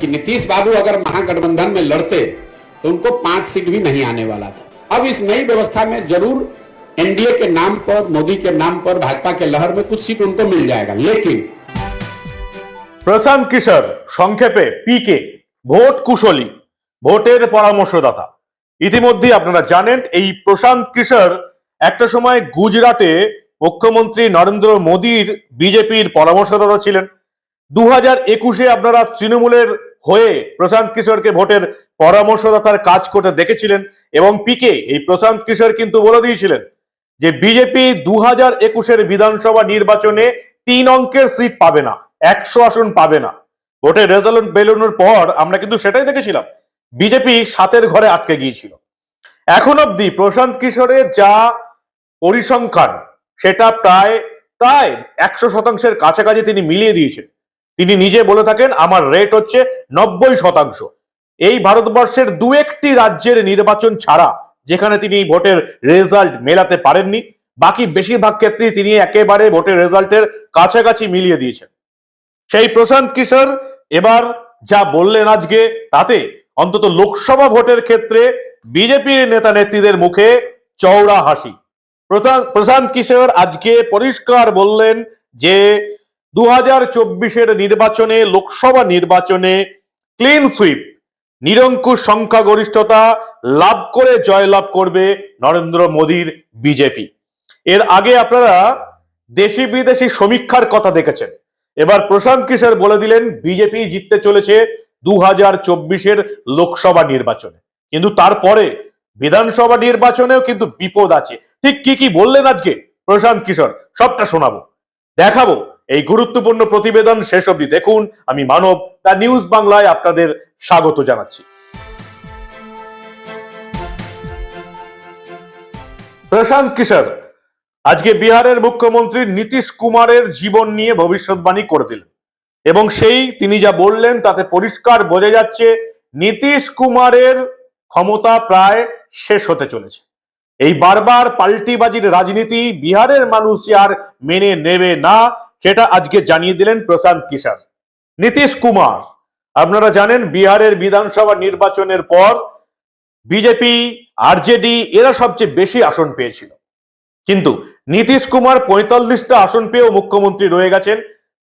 कि नीतीश बाबू अगर महागठबंधन में लड़ते तो उनको पांच सीट भी नहीं आने वाला था अब इस नई व्यवस्था में जरूर एनडीए के नाम पर मोदी के नाम पर भाजपा के लहर में कुछ सीट उनको मिल जाएगा लेकिन প্রশান্ত কিশোর সংক্ষেপে পিকে ভোট কুশলী ভোটের পরামর্শদাতা ইতিমধ্যে আপনারা জানেন এই প্রশান্ত কিশোর একটা সময় গুজরাটে মুখ্যমন্ত্রী নরেন্দ্র মোদীর বিজেপির পরামর্শদাতা ছিলেন দু হাজার একুশে আপনারা তৃণমূলের হয়ে প্রশান্ত কিশোরকে ভোটের পরামর্শদাতার কাজ করতে দেখেছিলেন এবং পিকে এই প্রশান্ত কিশোর কিন্তু বলে দিয়েছিলেন যে বিজেপি দু হাজার একুশের বিধানসভা নির্বাচনে তিন অঙ্কের সিট পাবে না, একশো আসন পাবে না। ভোটের রেজাল্ট বেরোনোর পর আমরা কিন্তু সেটাই দেখেছিলাম, বিজেপি সাতের ঘরে আটকে গিয়েছিল। এখন অবধি প্রশান্ত কিশোরের যা পরিসংখ্যান, সেটা প্রায় প্রায় একশো শতাংশের কাছাকাছি তিনি মিলিয়ে দিয়েছেন। তিনি নিজে বলে থাকেন, আমার রেট হচ্ছে নব্বই শতাংশ। এই ভারতবর্ষের দু একটি রাজ্যের নির্বাচন ছাড়া, যেখানে তিনি ভোটের রেজাল্ট মেলাতে পারেননি, বাকি বেশিরভাগ ক্ষেত্রেই তিনি একেবারে ভোটের রেজাল্টের কাছাকাছি মিলিয়ে দিয়েছেন। সেই প্রশান্ত কিশোর এবার যা বললেন আজকে, তাতে অন্তত লোকসভা ভোটের ক্ষেত্রে বিজেপির নেতা নেত্রীদের মুখে চওড়া হাসি। প্রশান্ত- কিশোর আজকে পরিষ্কার বললেন যে দু হাজার চব্বিশের নির্বাচনে, লোকসভা নির্বাচনে ক্লিন সুইপ নিরঙ্কুশ সংখ্যাগরিষ্ঠতা লাভ করে জয়লাভ করবে নরেন্দ্র মোদীর বিজেপি। এর আগে আপনারা দেশি বিদেশি সমীক্ষার কথা দেখেছেন। এবার প্রশান্ত কিশোর বলে দিলেন, বিজেপি জিততে চলেছে দু হাজার চব্বিশের লোকসভা নির্বাচনে। কিন্তু তারপরে বিধানসভা নির্বাচনেও কিন্তু বিপদ আছে। ঠিক কি কি বললেন আজকে প্রশান্ত কিশোর? সবটা শোনাবো। দেখাবো। এই গুরুত্বপূর্ণ প্রতিবেদন শেষ অবধি দেখুন। আমি মানব তা নিউজ বাংলায় আপনাদের স্বাগত জানাচ্ছি। প্রশান্ত কিশোর, আজকে বিহারের মুখ্যমন্ত্রী নীতিশ কুমারের জীবন নিয়ে ভবিষ্যৎবাণী করে দিলেন। এবং সেই তিনি যা বললেন তাতে পরিষ্কার বোঝা যাচ্ছে, নীতিশ কুমারের ক্ষমতা প্রায় শেষ হতে চলেছে। এই বারবার পাল্টিবাজির রাজনীতি বিহারের মানুষ আর মেনে নেবে না সেটা আজকে জানিয়ে দিলেন প্রশান্ত কিশোর। নীতিশ কুমার, আপনারা জানেন বিহারের বিধানসভা নির্বাচনের পর বিজেপি আরজেডি এরা সবচেয়ে বেশি আসন পেয়েছিল। কিন্তু নীতিশ কুমার পঁয়তাল্লিশটা আসন পেয়েও মুখ্যমন্ত্রী রয়ে গেছেন,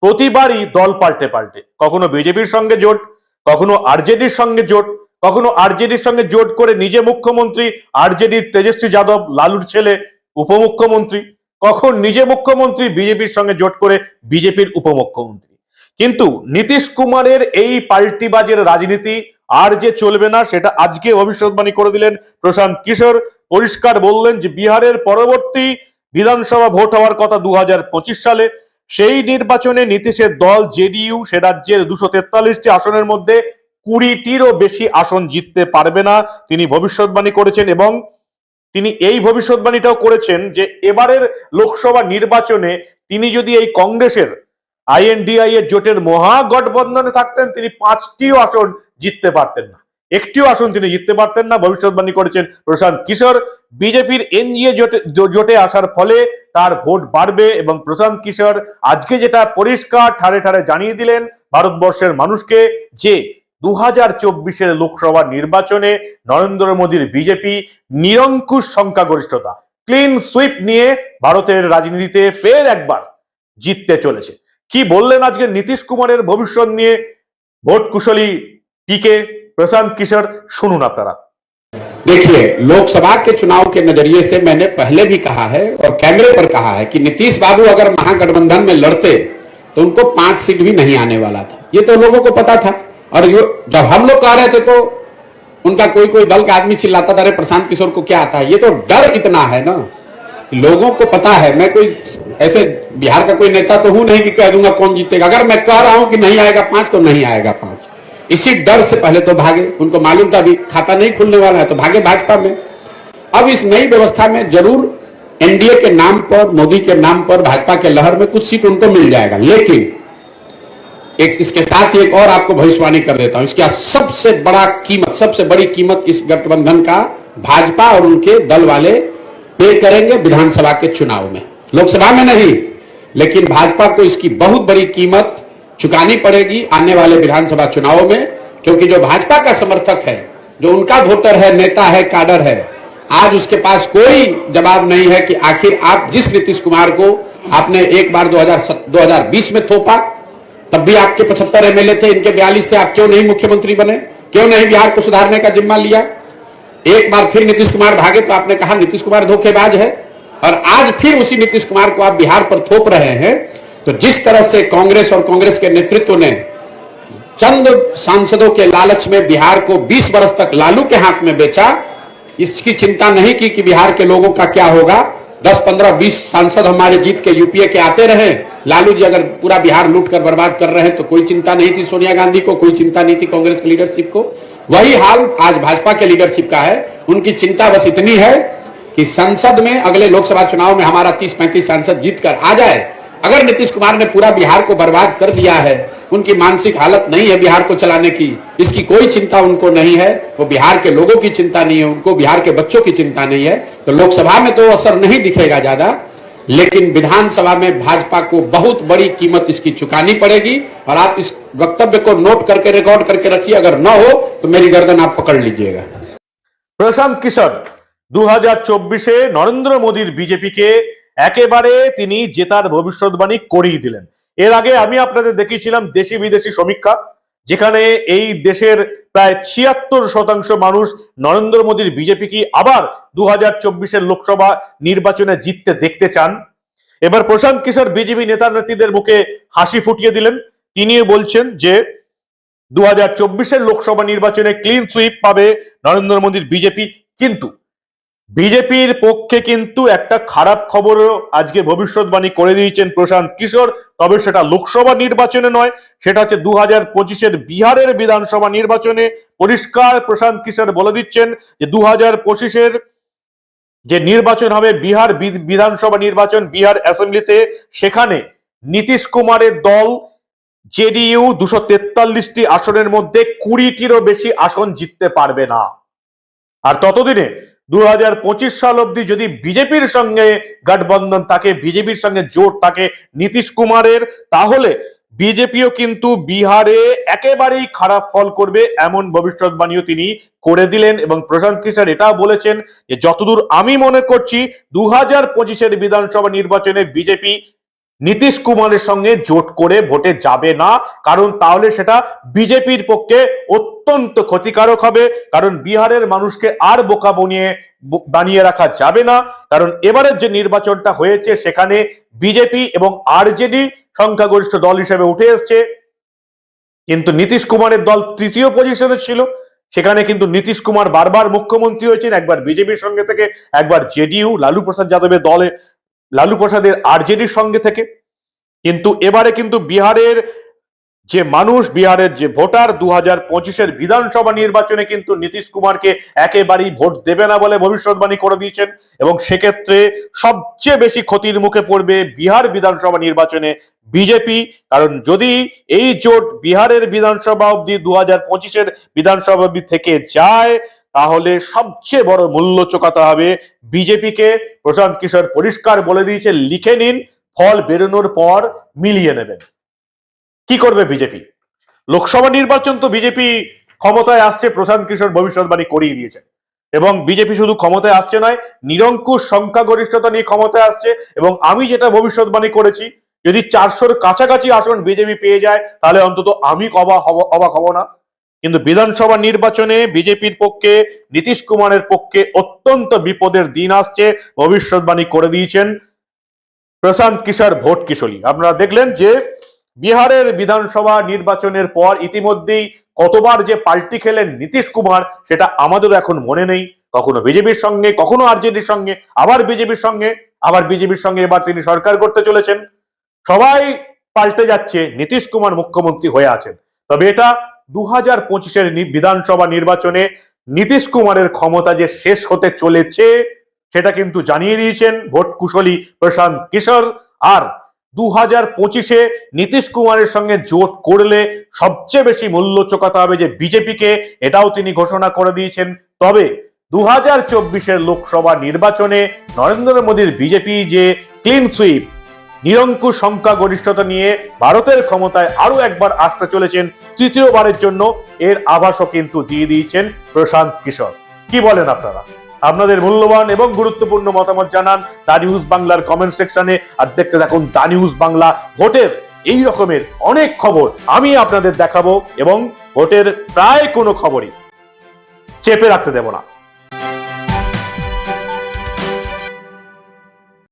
প্রতিবারই দল পাল্টে পাল্টে কখনো বিজেপির সঙ্গে জোট, কখনো আরজেডির সঙ্গে জোট, কখনো আরজেডির সঙ্গে জোট করে নিজে মুখ্যমন্ত্রী আরজেডির তেজস্বী যাদব, লালুর ছেলে, উপমুখ্যমন্ত্রী। কখন নিজে মুখ্যমন্ত্রী বিজেপির সঙ্গে জোট করে বিজেপির উপমুখ্যমন্ত্রী। কিন্তু নীতিশ কুমারের এই পাল্টিবাজের রাজনীতি আর যে চলবে না, সেটা আজকে ভবিষ্যৎবাণী করে দিলেন প্রশান্ত কিশোর। পরিষ্কার বললেন যে বিহারের পরবর্তী বিধানসভা ভোট হওয়ার কথা দু হাজার পঁচিশ সালে। সেই নির্বাচনে নীতিশের দল জেডিইউ, সে রাজ্যের দুশো তেতাল্লিশটি আসনের মধ্যে কুড়িটিরও বেশি আসন জিততে পারবে না। তিনি ভবিষ্যৎবাণী করেছেন এবং তিনি এই ভবিষ্যৎবাণীটাও করেছেন যে এবারের লোকসভা নির্বাচনে তিনি যদি এই কংগ্রেসের আইএনডিআই এর জোটের মহাগঠবন্ধনে থাকতেন, তিনি পাঁচটিও আসন জিততে পারতেন না। একটিও আসন তিনি জিততে পারতেন না, ভবিষ্যৎবাণী করেছেন প্রশান্ত কিশোর। বিজেপির এনজিএ জোটে জোটে আসার ফলে তার ভোট বাড়বে এবং প্রশান্ত কিশোর আজকে যেটা পরিষ্কার ঠারে ঠারে জানিয়ে দিলেন ভারতবর্ষের মানুষকে যে দু হাজার চব্বিশের লোকসভা নির্বাচনে নরেন্দ্র মোদীর বিজেপি নিরঙ্কুশ সংখ্যাগরিষ্ঠতা ক্লিন সুইপ নিয়ে ভারতের রাজনীতিতে ফের একবার জিততে চলেছে কি বললেন আজকে নীতিশ কুমারের ভবিষ্যৎ নিয়ে ভোট কুশলী টিকে প্রশান্ত কিশোর শুনুন আপনারা देखिए लोकसभा के चुनाव के नजरिए से मैंने पहले भी कहा है और कैमरे पर कहा है कि नीतीश बाबू अगर महागठबंधन में लड़ते तो उनको पांच सीट भी नहीं आने वाला था ये तो लोगों को पता था और जब हम लोग कह रहे थे तो उनका कोई कोई दल का आदमी चिल्लाता था, अरे, प्रशांत किशोर को क्या आता है? ये तो डर इतना है ना। लोगों को पता है, मैं कोई ऐसे बिहार का कोई नेता तो हूँ नहीं कि कह दूँगा कौन जीतेगा। अगर मैं कह रहा हूँ कि नहीं आएगा पाँच तो नहीं आएगा पाँच। इसी डर से पहले तो भागे। उनको मालूम था अभी खाता नहीं खुलने वाला है तो भागे भाजपा में। अब इस नई व्यवस्था में ज़रूर एनडीए के नाम पर, मोदी के नाम पर, भाजपा के लहर में कुछ सीट उनको मिल जाएगा। लेकिन एक इसके साथ ही एक और आपको भविष्यवाणी कर देता हूँ। इसका सबसे बड़ा कीमत, सबसे बड़ी कीमत इस गठबंधन का भाजपा और उनके दल वाले पे करेंगे विधानसभा के चुनाव में। लोकसभा में नहीं, लेकिन भाजपा को इसकी बहुत बड़ी कीमत चुकानी पड़ेगी आने वाले विधानसभा चुनावों में, क्योंकि जो भाजपा का समर्थक है, जो उनका वोटर है, नेता है, काडर है, आज उसके पास कोई जवाब नहीं है कि आखिर आप जिस नीतीश कुमार को आपने एक बार 2000 2020 में थोपा तब भी आपके 75 एमएलए थे, इनके 42 थे, आप क्यों नहीं मुख्यमंत्री बने? क्यों नहीं बिहार को सुधारने का जिम्मा लिया? एक बार फिर नीतीश कुमार भागे तो आपने कहा, नीतीश कुमार धोखेबाज है। और आज फिर उसी नीतीश कुमार को आप बिहार पर थोप रहे हैं। तो जिस तरह से कांग्रेस और कांग्रेस के नेतृत्व ने चंद सांसदों के लालच में बिहार को 20 वर्ष तक लालू के हाथ में बेचा, इसकी चिंता नहीं की कि बिहार के लोगों का क्या होगा। 10 15 20 सांसद हमारे जीत के यूपीए के आते रहे लालू जी अगर पूरा बिहार लूट कर बर्बाद कर रहे हैं तो कोई चिंता नहीं थी सोनिया गांधी को, कोई चिंता नहीं थी कांग्रेस की लीडरशिप को। वही हाल आज भाजपा के लीडरशिप का है। उनकी चिंता बस इतनी है कि संसद में अगले लोकसभा चुनाव में हमारा 30 35 सांसद जीत कर आ जाए। अगर नीतीश कुमार ने पूरा बिहार को बर्बाद कर दिया है, उनकी मानसिक हालत नहीं है बिहार को चलाने की, इसकी कोई चिंता उनको नहीं है। वो बिहार के लोगों की चिंता नहीं है, उनको बिहार के बच्चों की चिंता नहीं है। तो लोकसभा में तो असर नहीं दिखेगा ज़्यादा। लेकिन विधानसभा में भाजपा को बहुत बड़ी कीमत इसकी चुकानी पड़ेगी और आप इस वक्तव्य को नोट करके रिकॉर्ड करके रखिए अगर न हो तो मेरी गर्दन आप पकड़ लीजिएगा প্রশান্ত কিশোর দু হাজার চব্বিশে নরেন্দ্র মোদীর বিজেপিকে একেবারে তিনি জেতার ভবিষ্যৎবাণী করিয়ে দিলেন এর আগে আমি আপনাদের দেখিয়েছিলাম দেশি বিদেশি সমীক্ষা যেখানে এই দেশের প্রায় ছিয়াত্তর শতাংশ মানুষ নরেন্দ্র মোদীর বিজেপি কি আবার দু হাজার চব্বিশের লোকসভা নির্বাচনে জিততে দেখতে চান? এবার প্রশান্ত কিশোর বিজেপি নেতা নেত্রীদের মুখে হাসি ফুটিয়ে দিলেন। তিনি বলছেন যে দু হাজার চব্বিশের লোকসভা নির্বাচনে ক্লিন সুইপ পাবে নরেন্দ্র মোদীর বিজেপি, কিন্তু বিজেপির পক্ষে কিন্তু একটা খারাপ খবরও আজকে ভবিষ্যৎবাণী করে দিয়েছেন প্রশান্ত কিশোর, তবে সেটা লোকসভা নির্বাচনে নয়, সেটা হচ্ছে দু হাজার পঁচিশের বিহারের বিধানসভা নির্বাচনে পরিষ্কার প্রশান্ত কিশোর বলে দিচ্ছেন যে দু হাজার পঁচিশের যে নির্বাচন হবে বিহার বিধানসভা নির্বাচন বিহার অ্যাসেম্বলিতে, সেখানে নীতিশ কুমারের দল জেডিইউ দুশো তেতাল্লিশটি আসনের মধ্যে কুড়িটিরও বেশি আসন জিততে পারবে না। আর ততদিনে দু হাজার পঁচিশ সাল অব্দি যদি বিজেপির সঙ্গে গঠবন্ধন থাকে, বিজেপির সঙ্গে জোট থাকে নীতিশ কুমারের, তাহলে বিজেপিও কিন্তু বিহারে একেবারেই খারাপ ফল করবে এমন ভবিষ্যৎবাণীও তিনি করে দিলেন এবং প্রশান্ত কিশোর এটাও বলেছেন যে, যতদূর আমি মনে করছি দু হাজার পঁচিশের বিধানসভা নির্বাচনে বিজেপি নীতিশ কুমারের সঙ্গে জোট করে ভোটে যাবে না, কারণ তাহলে সেটা বিজেপির পক্ষে অত্যন্ত ক্ষতিকারক হবে, কারণ বিহারের মানুষকে আর বোকা বনিয়ে বানিয়ে রাখা যাবে না। কারণ এবারের যে নির্বাচনটা হয়েছে, সেখানে বিজেপি এবং আরজেডি সংখ্যাগরিষ্ঠ দল হিসেবে উঠে এসছে। কিন্তু নীতিশ কুমারের দল তৃতীয় পজিশনে ছিল, সেখানে কিন্তু নীতিশ কুমার বারবার মুখ্যমন্ত্রী হয়েছেন, একবার বিজেপির সঙ্গে থেকে একবার জেডিইউ, লালু প্রসাদ যাদবের দলে লালু প্রসাদের আরজেডির সঙ্গে থেকে। কিন্তু এবারে কিন্তু বিহারের যে মানুষ, বিহারের যে ভোটার দু হাজার পঁচিশের বিধানসভা নির্বাচনে কিন্তু নীতিশ কুমারকে একেবারেই ভোট দেবে না বলে ভবিষ্যৎবাণী করে দিয়েছেন এবং সেক্ষেত্রে সবচেয়ে বেশি ক্ষতির মুখে পড়বে বিহার বিধানসভা নির্বাচনে বিজেপি। কারণ যদি এই জোট বিহারের বিধানসভা অব্দি দু হাজার পঁচিশের বিধানসভা অব্দি থেকে যায় তাহলে সবচেয়ে বড় মূল্য চোকাতে হবে। বিজেপিকে প্রশান্ত কিশোর পরিষ্কার বলে দিয়েছে, লিখে নিন, ফল বেরোনোর পর মিলিয়ে নেবেন। কি করবে বিজেপি? লোকসভা নির্বাচন তো বিজেপি ক্ষমতায় আসছে, প্রশান্ত কিশোর ভবিষ্যৎবাণী করিয়ে দিয়েছে। এবং বিজেপি শুধু ক্ষমতায় আসছে নয়, নিরঙ্কুশ সংখ্যাগরিষ্ঠতা নিয়ে ক্ষমতায় আসছে। এবং আমি যেটা ভবিষ্যৎবাণী করেছি, যদি চারশোর কাছাকাছি আসন বিজেপি পেয়ে যায়, তাহলে অন্তত আমি অবাক হব অবাক হব না। কিন্তু বিধানসভা নির্বাচনে বিজেপির পক্ষে, নীতিশ কুমারের পক্ষে অত্যন্ত বিপদের দিন আসছে, ভবিষ্যৎবাণী করে দিয়েছেন প্রশান্ত কিশোর ভোট কিশোরী। আপনারা দেখলেন যে বিহারের বিধানসভা নির্বাচনের পর ইতিমধ্যেই কতবার যে পাল্টি খেলেন নীতিশ কুমার, সেটা আমাদেরও এখন মনে নেই। কখনো বিজেপির সঙ্গে, কখনো আরজেডির সঙ্গে, আবার বিজেপির সঙ্গে, আবার বিজেপির সঙ্গে এবার তিনি সরকার করতে চলেছেন। সবাই পাল্টে যাচ্ছে, নীতিশ কুমার মুখ্যমন্ত্রী হয়ে আছেন। তবে এটা দু হাজার পঁচিশের বিধানসভা নির্বাচনে নীতিশ কুমারের ক্ষমতা যে শেষ হতে চলেছে, সেটা কিন্তু জানিয়ে দিয়েছেন ভোট কুশলী প্রশান্ত কিশোর। আর দু হাজার পঁচিশে নীতিশ কুমারের সঙ্গে জোট করলে সবচেয়ে বেশি মূল্য চোকাতে হবে যে বিজেপিকে, এটাও তিনি ঘোষণা করে দিয়েছেন। তবে দু হাজার চব্বিশের লোকসভা নির্বাচনে নরেন্দ্র মোদীর বিজেপি যে ক্লিন সুইপ নিরঙ্কুশ সংখ্যা গরিষ্ঠতা নিয়ে ভারতের ক্ষমতায় আরও একবার আসতে চলেছেন তৃতীয়বারের জন্য। এর আভাসও কিন্তু দিয়ে দিয়েছেন প্রশান্ত কিশোর। কি বলেন আপনারা? আপনাদের মূল্যবান এবং গুরুত্বপূর্ণ মতামত জানান দা নিউজ বাংলার কমেন্ট সেকশনে। আর দেখতে থাকুন দা নিউজ বাংলা ভোটের এই রকমের অনেক খবর আমি আপনাদের দেখাবো এবং ভোটের প্রায় কোনো খবরই চেপে রাখতে দেব না।